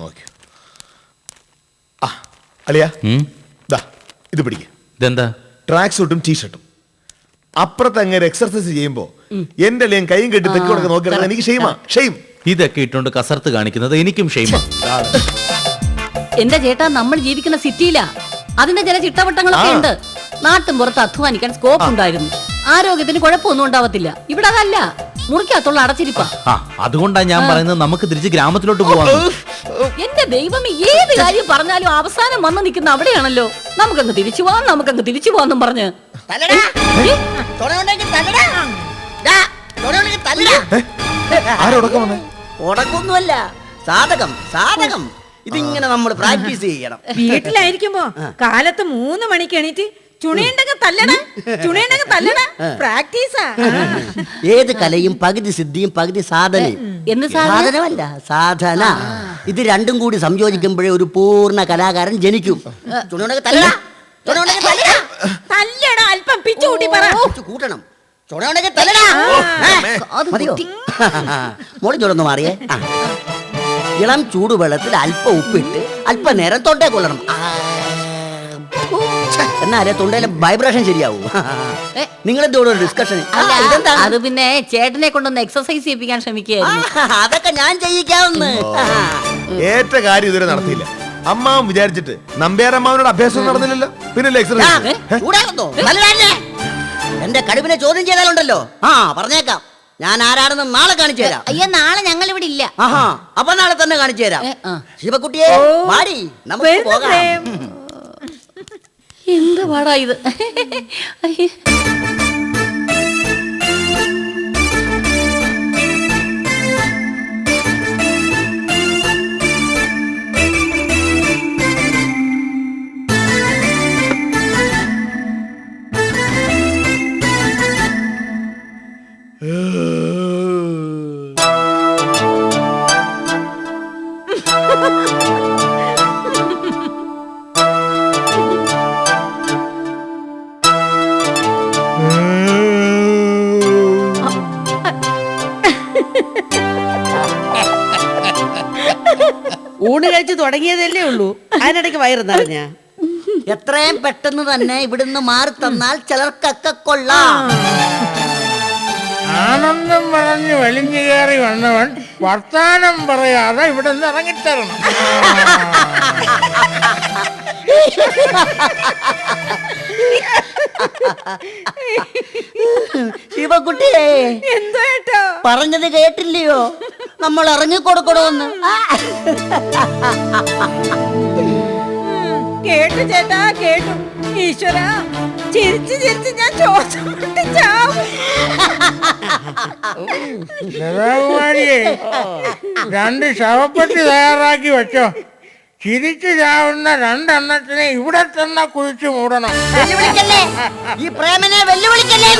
നോക്കി. ആ അലിയ? ദാ ഇത് പിടിക്ക. ഇതെന്താ? ട്രാക്ക് സൂട്ടും ടീഷർട്ടും അപ്പുറത്ത് അങ്ങനെ എക്സർസൈസ് ചെയ്യുമ്പോ എന്റെ അളിയൻ കൈയും കെട്ടി തെക്കി കൊടുക്കാൻ നോക്കിയാൽ എനിക്ക് ഷെയ്മാ ഷെയ്ം ഇതൊക്കെ ഇട്ടുകൊണ്ട് കസർത്ത് കാണിക്കുന്നത് എനിക്കും ഷെയ്മ. എന്റെ ചേട്ടാ നമ്മൾ ജീവിക്കുന്ന സിറ്റിയിലാ. അതിന്റെ ചില ചിട്ടവട്ടങ്ങളൊക്കെ ഉണ്ട്. നാട്ടും പുറത്ത് അധ്വാനിക്കാൻ സ്കോപ്പ് ഉണ്ടായിരുന്നു. ആരോഗ്യത്തിന് കുഴപ്പമൊന്നും ഉണ്ടാവത്തില്ല. ഇവിടെ അതല്ല. മുറിക്കകത്തുള്ള അടച്ചിരിപ്പാ. ആ അതുകൊണ്ടാ ഞാൻ പറയുന്നത് നമുക്ക് തിരിച്ച് ഗ്രാമത്തിലോട്ട് പോവാം എന്റെ ദൈവം ഏത് കാര്യം പറഞ്ഞാലും അവസാനം വന്ന് നിൽക്കുന്ന അവിടെയാണല്ലോ. നമുക്കങ്ങ് തിരിച്ചു പോവാം നമുക്കങ്ങ് തിരിച്ചു പോവാന്നും പറഞ്ഞ്. ഉടക്കൊന്നുമല്ല സാധകം സാധകം. ഇതിങ്ങനെ നമ്മൾ പ്രാക്ടീസ് ചെയ്യണം. വീട്ടിലായിരിക്കുമ്പോ കാലത്ത് മൂന്ന് മണിക്ക് എണീറ്റ് ചുണയുണ്ടെങ്കിൽ തല്ലണ ചുണയുണ്ടെങ്കിൽ തല്ലണ പ്രാക്ടീസാ. ഏത് കലയും പകുതി സിദ്ധിയും പകുതി സാധനയും. സാധനമല്ല സാധന. ഇത് രണ്ടും കൂടി സംയോജിക്കുമ്പോഴേ ഒരു പൂർണ കലാകാരൻ ജനിക്കും. തല്ലണ അല്പം പിച്ചു കൂട്ടി പറ. കുറച്ച് കൂട്ടണം. ചുണയുണ്ടെങ്കിൽ തല്ലടാ. മതിയോ? മോളി ചുടന്ന് മാറിയേ. ആ. ഇളം ചൂടുവെള്ളത്തിൽ അല്പം ഉപ്പിട്ട് അല്പനേരം തൊണ്ടേ കൊള്ളണം ആ. എന്നാലേ തൊണ്ടയിലെ വൈബ്രേഷൻ ശരിയാവൂ. എന്തോടെ ഡിസ്കഷൻ അത് പിന്നെ ചേട്ടനെ കൊണ്ടൊന്ന് എക്സസൈസ് ചെയ്യിപ്പിക്കാൻ ശ്രമിക്കുകയായിരുന്നു. അതൊക്കെ ഞാൻ ചെയ്യിക്കാവുന്ന. ഏറ്റ കാര്യം ഇതുവരെ നടത്തിയില്ല. അമ്മാവൻ വിചാരിച്ചിട്ട് നമ്പ്യാരമ്മാവനോട് അഭ്യാസം നടന്നില്ലല്ലോ? പിന്നെ? എന്റെ കടുവിനെ ചോദ്യം ചെയ്താലുണ്ടല്ലോ. ആ പറഞ്ഞേക്കാം. ഞാൻ ആരാണെന്ന് നാളെ കാണിച്ചു തരാം. അയ്യോ നാളെ ഞങ്ങൾ ഇവിടെ ഇല്ല അപ്പൊ നാളെ തന്നെ കാണിച്ചു തരാം. ശിവക്കുട്ടിയെ വാടി നമുക്ക് പോകാം. എന്ത് പാടാ ഇത് അയ്യേ. ഊണ് കഴിച്ച് തുടങ്ങിയതല്ലേ ഉള്ളൂ. അതിനിടയ്ക്ക് വയറ് നിറഞ്ഞ. എത്രയും പെട്ടെന്ന് തന്നെ ഇവിടുന്ന് മാറി തന്നാൽ ചിലർക്കൊക്കെ കൊള്ളാം. ആനന്ദം പറഞ്ഞ് വലിഞ്ഞു കയറി വന്നവൻ വർത്താനം പറയാതെ ഇവിടെ നിന്ന് ഇറങ്ങിത്തരണം. ശിവക്കുട്ടിയെ എന്തോ പറഞ്ഞത് കേട്ടില്ലയോ? നമ്മൾ ഇറങ്ങി കൊടുക്കണമെന്ന്. കേട്ടു ചേട്ടാ കേട്ടു. ഈശ്വര ചിരിച്ച് ചിരിച്ച് ഞാൻ ലതാകുമാരിയെ രണ്ട് ശവപ്പെട്ടി തയ്യാറാക്കി വെച്ചോ. ചിരിച്ചു ചാവുന്ന രണ്ടെണ്ണത്തിനെ ഇവിടെ തന്നെ കുഴിച്ചു മൂടണം. വെല്ലുവിളിക്കല്ലേ? ഈ പ്രേമനെ വെല്ലുവിളിക്കല്ലേ